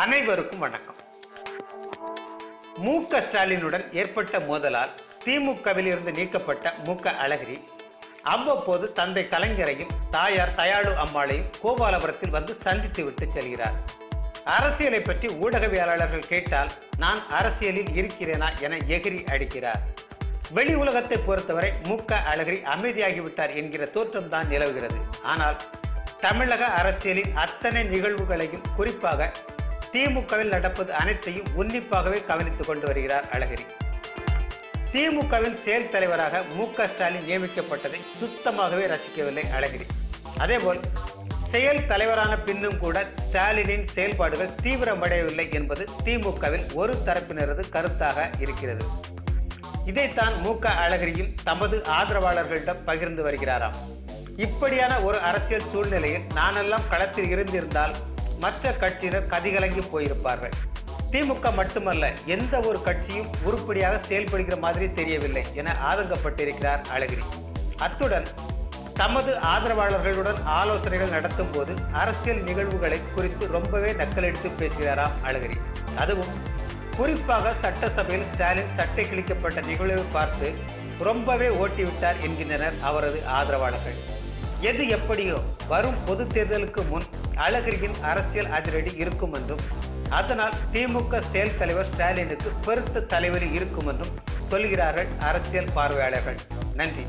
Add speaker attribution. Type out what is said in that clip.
Speaker 1: அனைவருக்கும் வணக்கம். மு க ஸ்டாலினுடன் ஏற்பட்ட மோதலால் திமுகவில் இருந்து நீக்கப்பட்ட மு க அழகிரி அவ்வப்போது தந்தை கலைஞரையும் தாயார் தயாளு அம்மாளையும் கோபாலபுரத்தில் வந்து சந்தித்து விட்டு செல்கிறார். அரசியலை பற்றி ஊடகவியலாளர்கள் கேட்டால் நான் அரசியலில் இருக்கிறேனா? என எகிரி அடிக்கிறார். வெளி உலகத்தை பொறுத்தவரை மு க அழகிரி அமைதியாகிவிட்டார் என்கிற தோற்றம்தான் நிலவுகிறது. ஆனால் தமிழக அரசியலின் அத்தனை நிகழ்வுகளையும் குறிப்பாக திமுகவில் நடப்பது அனைத்தையும் உன்னிப்பாகவே கவனித்துக் கொண்டு வருகிறார் அழகிரி. திமுகவின் செயல் தலைவராக மு க ஸ்டாலின் நியமிக்கப்பட்டதை சுத்தமாகவே ரசிக்கவில்லை அழகிரி. அதேபோல் செயல் தலைவரான பின்னும் கூட ஸ்டாலினின் செயல்பாடுகள் தீவிரமடையவில்லை என்பது திமுகவில் ஒரு தரப்பினரது கருத்தாக இருக்கிறது. இதைத்தான் மு க அழகிரியும் தமது ஆதரவாளர்களிடம் பகிர்ந்து வருகிறாராம். இப்படியான ஒரு அரசியல் சூழ்நிலையில் நானெல்லாம் களத்தில் இருந்திருந்தால் மற்ற கட்சியினர் கதிகலங்கி போயிருப்பார்கள். திமுக மட்டுமல்ல எந்த ஒரு கட்சியும் உருப்படியாக செயல்படுகிற மாதிரி தெரியவில்லை என ஆதங்கப்பட்டிருக்கிறார் அழகிரி. அத்துடன் தமது ஆதரவாளர்களுடன் ஆலோசனைகள் நடத்தும் போது அரசியல் நிகழ்வுகளை குறித்து ரொம்பவே நக்கலெடுத்து பேசுகிறாராம் அழகிரி. அதுவும் குறிப்பாக சட்டசபையில் ஸ்டாலின் சட்டை கிழிக்கப்பட்ட நிகழ்வை பார்த்து ரொம்பவே ஓட்டிவிட்டார் என்கின்றனர் அவரது ஆதரவாளர்கள். எது எப்படியோ வரும் பொது தேர்தலுக்கு முன் அழகிரியின் அரசியல் அதிரடி இருக்கும் என்றும் அதனால் திமுக செயல் தலைவர் ஸ்டாலினுக்கு பெருத்த தலைவலி இருக்கும் என்றும் சொல்கிறார்கள் அரசியல் பார்வையாளர்கள். நன்றி.